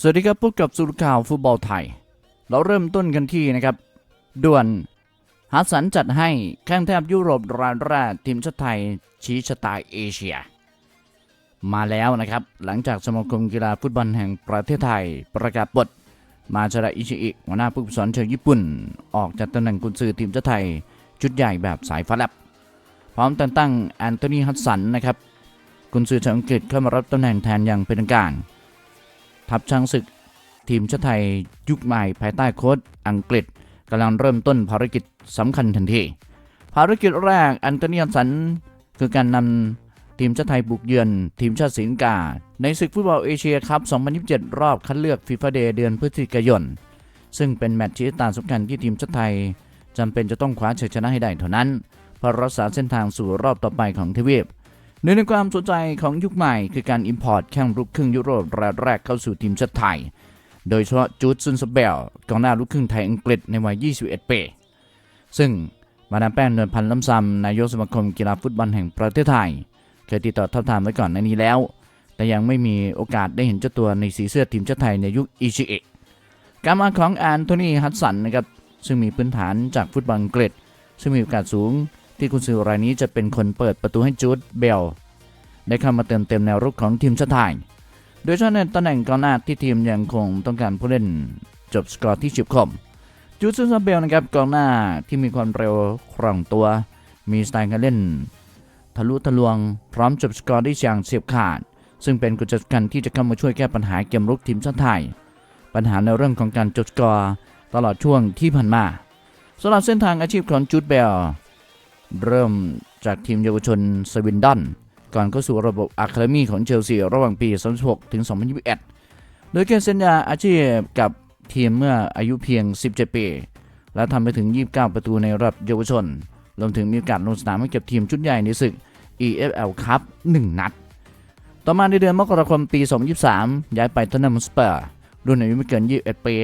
สวัสดีครับพบกับสุรข่าวฟุตบอลไทย เราเริ่มต้นกันที่นะครับ ด่วนฮัสสันจัดให้แข้งแทบยุโรปรายแรกทีมชาติไทยชี้ชะตาเอเชีย มาแล้วนะครับ หลังจากสมาคมกีฬาฟุตบอลแห่งประเทศไทย ประกาศปลดมาชาดะอิชิอิหัวหน้าผู้ฝึกสอนชาวญี่ปุ่น ออกจากตำแหน่งกุนซือทีมชาติไทย ชุดใหญ่แบบสายฟ้าแลบพร้อมแต่งตั้งแอนโทนีฮัสสันนะครับกุนซือชาวอังกฤษเข้ามารับตำแหน่งแทนอย่างเป็นทางการ ทัพช้างศึก ทีมชาติไทยยุคใหม่ภายใต้โค้ชอังกฤษกำลังเริ่มต้นภารกิจสำคัญทันที ภารกิจแรกอันโตนีอันสัน คือการนำทีมชาติไทยบุกเยือน ทีมชาติสิงคาในศึกฟุตบอลเอเชียคัพ 2027 รอบคัดเลือกฟีฟ่าเดย์เดือนพฤศจิกายน ซึ่งเป็นแมตช์ชี้ตาสำคัญที่ทีมชาติไทยจำเป็นจะต้องคว้าชัยชนะให้ได้เท่านั้นเพื่อรักษาเส้นทางสู่รอบต่อไปของทวีป หนึ่งในความสนใจของยุคใหม่คือการอิมพอร์ตแข้งรุกครึ่งยุโรปรายแรกเข้าสู่ทีมชาติไทย โดยเฉพาะจูดซุนสเบลกองหน้าลูกครึ่งไทยอังกฤษในวัย 21 ปี ซึ่งมาดามแป้งเนินพันธ์ล้ำซำนายกสมาคมกีฬาฟุตบอลแห่งประเทศไทย เคยติดต่อทับทามไว้ก่อนในนี้แล้ว แต่ยังไม่มีโอกาสได้เห็นเจ้าตัวในสีเสื้อทีมชาติไทยในยุคอิชิเอะการมาของแอนโทนีฮัตสันนะครับซึ่งมีพื้นฐานจากฟุตบอลอังกฤษซึ่งมีโอกาสสูง ที่คุณซื้อรายนี้จะเป็นคนเปิดประตูให้จูดเบลได้เข้ามาเติมเต็มแนวรุกของทีมชาติไทย โดยเฉพาะในตำแหน่งกองหน้าที่ทีมยังคงต้องการผู้เล่นจบสกอร์ที่ฉิบคมจูดซุนซาเบลนะครับกองหน้าที่มีความเร็วคล่องตัว มีสไตล์การเล่น ทะลุทะลวงพร้อมจบสกอร์ได้อย่างเฉียบขาด ซึ่งเป็นกุญแจสำคัญที่จะเข้ามาช่วยแก้ปัญหาเกมรุกทีมชาติไทย ปัญหาในเรื่องของการจบสกอร์ตลอดช่วงที่ผ่านมาสำหรับเส้นทางอาชีพของจูดเบล เริ่มจากทีมเยาวชนสวินดอนก่อนเข้าสู่ระบบอะคาเดมีของเชลซีระหว่างปี 2016 ถึง 2021 โดยเกณฑ์สัญญาอาชีพกับทีมเมื่ออายุเพียง 17 ปี และทำไปถึง 29 ประตูในระดับเยาวชน รวมถึงมีโอกาสลงสนามให้กับทีมชุดใหญ่ในศึก EFL Cup 1 นัด ต่อมาในเดือนมกราคมปี 2023 ย้ายไปทอนนัมสเปอร์รุ่นอายุไม่เกิน 21 ปี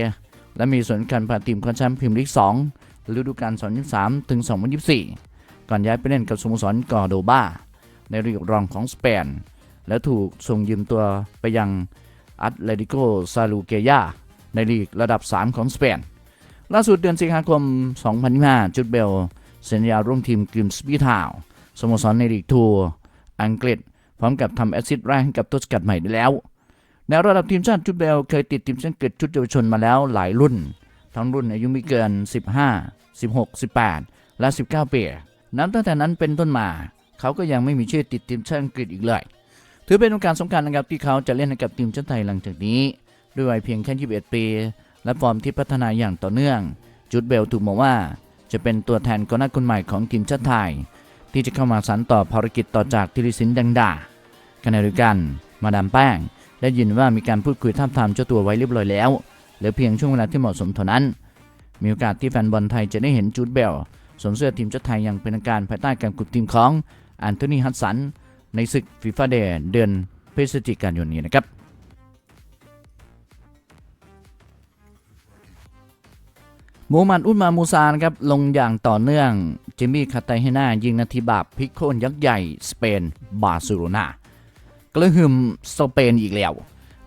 และมีส่วนสำคัญพาทีมคว้าแชมป์พรีเมียร์ลีก 2 ฤดูกาล 2023 ถึง 2024 ก่อนย้ายไปเล่นกับสโมสรกอร์โดบาในลีกรองของสเปน และถูกส่งยืมตัวไปยังอัตเลติโกซาลูเกยาในลีกระดับ 3 ของสเปน ล่าสุดเดือนสิงหาคม 2025 จุดเบลสัญญาร่วมทีมกริมสปีทาวสโมสรในลีกทัวร์อังกฤษ พร้อมกับทำแอสซิสต์แรกให้กับตัวสกัดใหม่ได้แล้ว ในระดับทีมชาติจุดเบลเคยติดทีมชาติอังกฤษชุดเยาวชนมาแล้วหลายรุ่น ทั้งรุ่นอายุไม่เกิน 15 16 18 และ 19ปี นับตั้งแต่นั้นเป็นต้นมา เขาก็ยังไม่มีชื่อติดทีมชาติอังกฤษอีกเลย ถือเป็นโอกาสสำคัญนะครับที่เขาจะเล่นให้กับทีมชาติไทยหลังจากนี้ด้วยวัยเพียงแค่21 ปี และฟอร์มที่พัฒนาอย่างต่อเนื่อง จุดเบลถูกมองว่า จะเป็นตัวแทนกองหน้าคนใหม่ของทีมชาติไทย ที่จะเข้ามาสานต่อภารกิจต่อจากธิริสินดังดาขณะเดียวกัน มาดามแป้ง ได้ยินว่ามีการพูดคุยท่าทามเจ้าตัวไว้เรียบร้อยแล้วเหลือเพียงช่วงเวลาที่เหมาะสมเท่านั้น มีโอกาสที่แฟนบอลไทยจะได้เห็นจูดเบล สวมเสื้อทีมชาติไทยอย่างเป็นทางการภายใต้การกุมทีมของแอนโทนีฮัตสัน ในศึกฟีฟ่าเดย์เดือนพฤศจิกายนนี้นะครับมูฮัมหมัดอุลมามูซานครับลงอย่างต่อเนื่องจิมมี่คาไตเฮน่ายิงนาทีบาปพิกโคนยักษ์ใหญ่ สเปน บาร์เซโลนากระหึ่มสเปนอีกแล้ว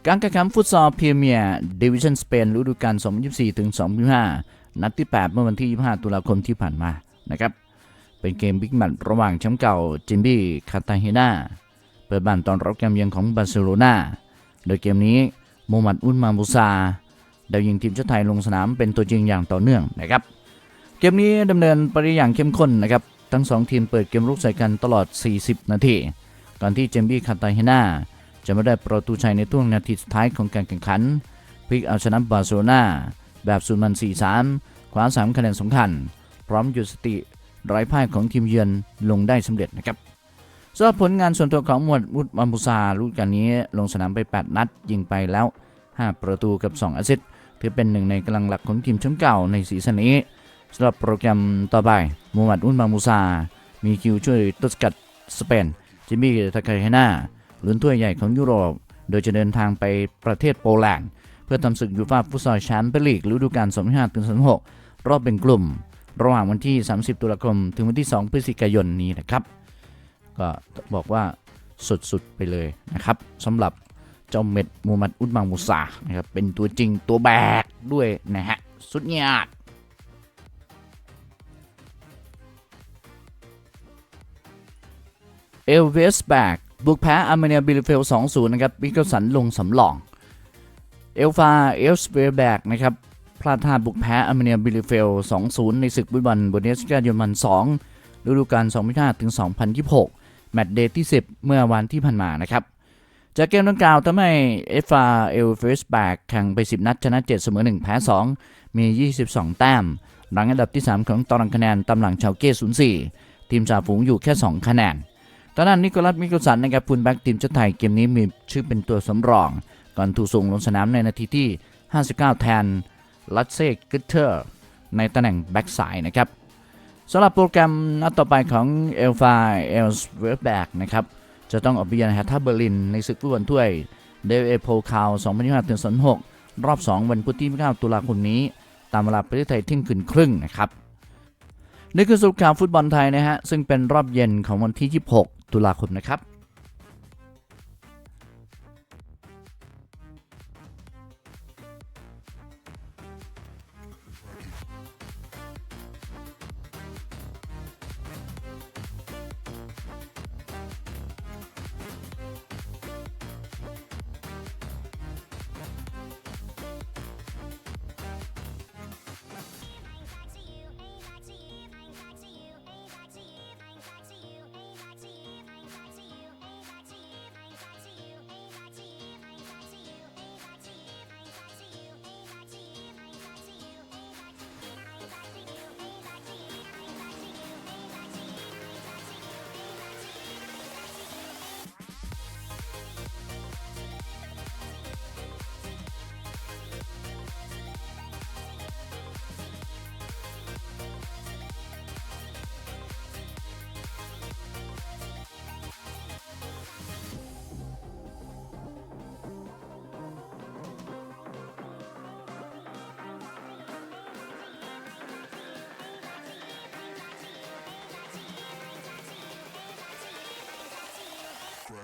การแข่งขันฟุตซอลพรีเมียร์ดิวิชั่นสเปนฤดูกาล2024ถึง2025 นัดที่ 8 เมื่อวันที่ 25 ตุลาคมที่ผ่านมานะครับเป็นเกมบิ๊กแมตช์ระหว่างแชมป์เก่าจิมบี้คาตาเฮนาเปิดบ้านตอนรับเกมเยือนของบาร์เซโลนาโดยเกมนี้มูฮัมมัดอุลมามูซาดาวยิงทีมชาติไทยลงสนามเป็นตัวจริงอย่างต่อเนื่องนะครับเกมนี้ดำเนินไปอย่างเข้มข้นนะครับทั้ง 2 ทีมเปิดเกมรุกใส่กันตลอด 40 นาทีก่อนที่เจมบี้คาตาเฮนาจะไม่ได้ประตูชัยในช่วงนาทีสุดท้ายของการแข่งขันพลิกเอาชนะบาร์เซโลนา แบบสุดมัน4-3คว้า3คะแนนสำคัญ พร้อมหยุดสติไร้พ่ายของทีมเยือนลงได้สำเร็จนะครับสำหรับผลงานส่วนตัวของหมวดอุดมัมบุซาลูกการนี้ลงสนามไป 8 นัด ยิงไปแล้ว 5 ประตูกับ 2 แอสซิสต์ถือเป็นหนึ่งในกำลังหลักของทีมแชมป์เก่าในซีซั่นนี้สำหรับโปรแกรมต่อไปมูฮัมหมัดอุลมามูซา มีคิวช่วยตุสกัดสเปนจิมมี่ทาคาเฮนาลุ้นถ้วยใหญ่ของยุโรป โดยจะเดินทางไปประเทศโปแลนด์ พื่อทำศึกยูฟ่าฟุตซอลแชมเปี้ยนลีกฤดูกาล2025ถึง2026รอบเป็นกลุ่ม ระหว่างวันที่ 30 ตุลาคม ถึงวันที่ 2 พฤศจิกายนนี้นะครับ ก็บอกว่าสุดๆไปเลยนะครับสำหรับเจ้าเม็ดมูมัดอุสมานมูซานะครับเป็นตัวจริงตัวแบกด้วยนะฮะสุดยอดเอลเวสแบกบุกแพ้อาร์เมเนียบิลเฟล 2-0 นะครับมิเกลสันลงสำรอง เอลฟาเอลสเบแบกนะครับพลาดท่าบุกแพ้อาร์เมเนียบิลิเฟล 2-0 ในศึกฟุตบอลบูเดสกาเยอรมัน 2 ฤดูกาล2025ถึง 2026 แมตช์เดย์ที่ 10 เมื่อวันที่ผ่านมานะครับ จากเกมดังกล่าวทำให้เอฟาเอลเฟสแบกแข่งไป 10 นัดชนะ 7 เสมอ 1 แพ้ 2 มี 22 แต้ม หลังอันดับที่ 3 ของตารางคะแนนตำหลังชาวเก้04 ทีมจ่าฝูงอยู่แค่ 2 คะแนนตอนนั้นนิโคลัสมิเกลสันนะครับฟูลแบ็กทีมชาติไทยเกมนี้มีชื่อเป็นตัวสำรอง ก่อนถูกส่งลงสนามในนาทีที่ 59 แทนลัตเซกิเทอร์ในตำแหน่งแบ็กซ้ายนะครับสำหรับโปรแกรมนัดต่อไปของเอลฟาเอลส์เวิร์แบกนะครับจะต้องออกไปเยือนแฮตทาเบอร์ลินในศึกฟุตบอลถ้วยเดลเอโพคาว2025ถึง2026รอบ 2 วันพุธที่ 9 ตุลาคมนี้ ตามเวลาประเทศไทยเที่ยงคืนครึ่งนะครับนี่คือสรุปข่าวฟุตบอลไทยนะฮะซึ่งเป็นรอบเย็นของวันที่ 26 ตุลาคมนะครับ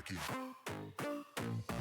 aqui.